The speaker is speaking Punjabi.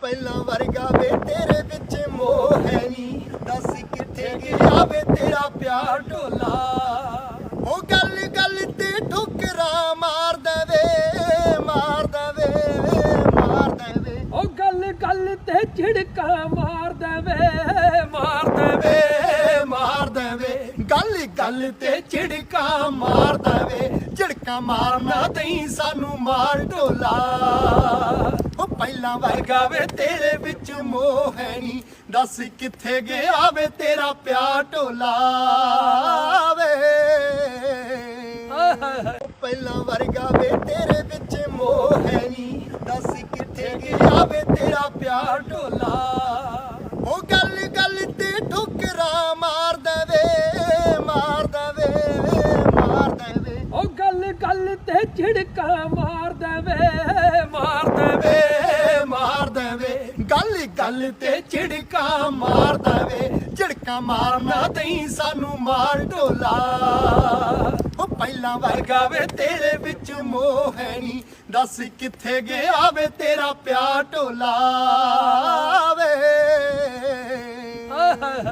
ਪਹਿਲਾਂ ਵਰਗਾ ਵੇ ਤੇਰੇ ਵਿੱਚ ਮੋਹ ਹੈ ਦੱਸ ਕਿੱਥੇ ਗਿਆ ਵੇ ਤੇਰਾ ਪਿਆਰ ਢੋਲਾ। ਉਹ ਗੱਲ ਗੱਲ ਤੇ ਠੁਕਰਾ ਮਾਰ ਦੇਵੇ ਮਾਰ ਦੇਵੇ ਮਾਰ ਦੇਵੇ। ਉਹ ਗੱਲ ਗੱਲ ਤੇ ਝਿੜਕਾ ਮਾਰ ਦੇਵੇ ਮਾਰ ਦੇਵੇ ਮਾਰ ਦੇਵੇ। ਗੱਲ ਗੱਲ ਤੇ ਝਿੜਕਾ ਮਾਰ ਦੇਵੇ। ਝਿੜਕਾ ਮਾਰਨਾ ਤਈ ਸਾਨੂੰ ਮਾਰ ਢੋਲਾ। ਪਹਿਲਾਂ ਵਰਗਾ ਵੇ ਤੇਰੇ ਵਿੱਚ ਮੋਹ ਹੈ ਦੱਸ ਕਿੱਥੇ ਗਿਆ ਵੇ ਤੇਰਾ ਪਿਆਰ ਢੋਲਾ ਵੇ। ਪਹਿਲਾਂ ਵਰਗਾ ਵੇ ਤੇਰੇ ਵਿੱਚ ਮੋਹ ਹੈ ਦੱਸ ਕਿੱਥੇ ਗਿਆ ਵੇ ਤੇਰਾ ਪਿਆਰ ਢੋਲਾ। ਉਹ ਗੱਲ ਗੱਲ ਤੇ ਠੁਕਰਾ ਮਾਰ ਦੇਵੇ ਮਾਰ ਦੇਵੇ ਮਾਰ ਦੇਵੇ। ਉਹ ਗੱਲ ਗੱਲ ਤੇ ਝਿੜਕਾ ਮਾਰ ਦੇਵੇ ਮਾਰ ਦੇਵੇ। ਗੱਲ ਗੱਲ ਤੇ ਝਿੜਕਾ ਮਾਰ ਦੇਵੇ। ਝਿੜਕਾ ਮਾਰਨਾ ਤਈ ਸਾਨੂੰ ਮਾਰ ਢੋਲਾ ਉਹ ਪਹਿਲਾਂ ਵਰਗਾ ਵੇ, ਤੇਰੇ ਵਿੱਚ ਮੋਹ ਹੈ ਨੀ। ਦੱਸ ਕਿੱਥੇ ਗਿਆ ਵੇ ਤੇਰਾ ਪਿਆਰ ਢੋਲਾ